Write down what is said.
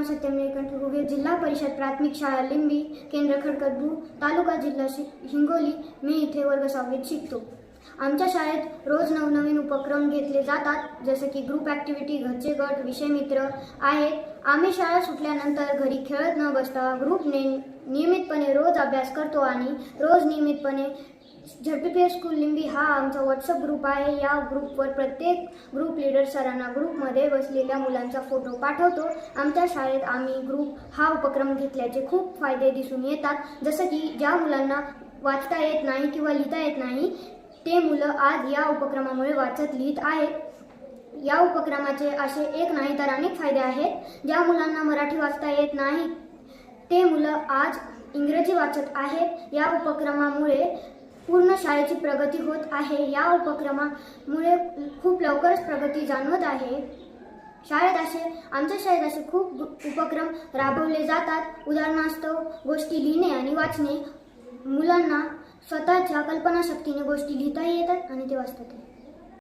नाव सत्यम कंठगुगे जिल्हा परिषद प्राथमिक शाळा लिंबी केंद्र खडकतबू तालुका जिल्हा हिंगोली मी इथे वर्ग सहावीत शिकतो आमच्या शाळेत रोज नवनवीन उपक्रम घेतले जातात जसे की ग्रुप ॲक्टिव्हिटी घरचे गट विषय मित्र आहेत आम्ही शाळा सुटल्यानंतर घरी खेळत न बसता ग्रुपने नियमितपणे रोज अभ्यास करतो आणि रोज नियमितपणे झडपी स्कूल लिंबी हा आमचा व्हॉट्सअप ग्रुप आहे. या ग्रुपवर प्रत्येक ग्रुप लीडर सरांना ग्रुपमध्ये बसलेल्या मुलांचा फोटो पाठवतो. आमच्या शाळेत आम्ही ग्रुप हा उपक्रम घेतल्याचे खूप फायदे दिसून येतात. जसं की ज्या मुलांना वाचता येत नाही किंवा लिहिता येत नाही ते मुलं आज या उपक्रमामुळे वाचत लिहित आहेत. या उपक्रमाचे असे एक नाही तर अनेक फायदे आहेत. ज्या मुलांना मराठी वाचता येत नाही ते मुलं आज इंग्रजी वाचत आहेत. या उपक्रमामुळे पूर्ण शाळेची प्रगती होत आहे. या उपक्रमामुळे खूप लवकरच प्रगती जाणवत आहे. शाळेत असे आमच्या शाळेत असे खूप उपक्रम राबवले जातात. उदाहरणास्तव गोष्टी लिहिणे आणि वाचणे. मुलांना स्वतःच्या कल्पनाशक्तीने गोष्टी लिहिताही येतात आणि ते वाचतात.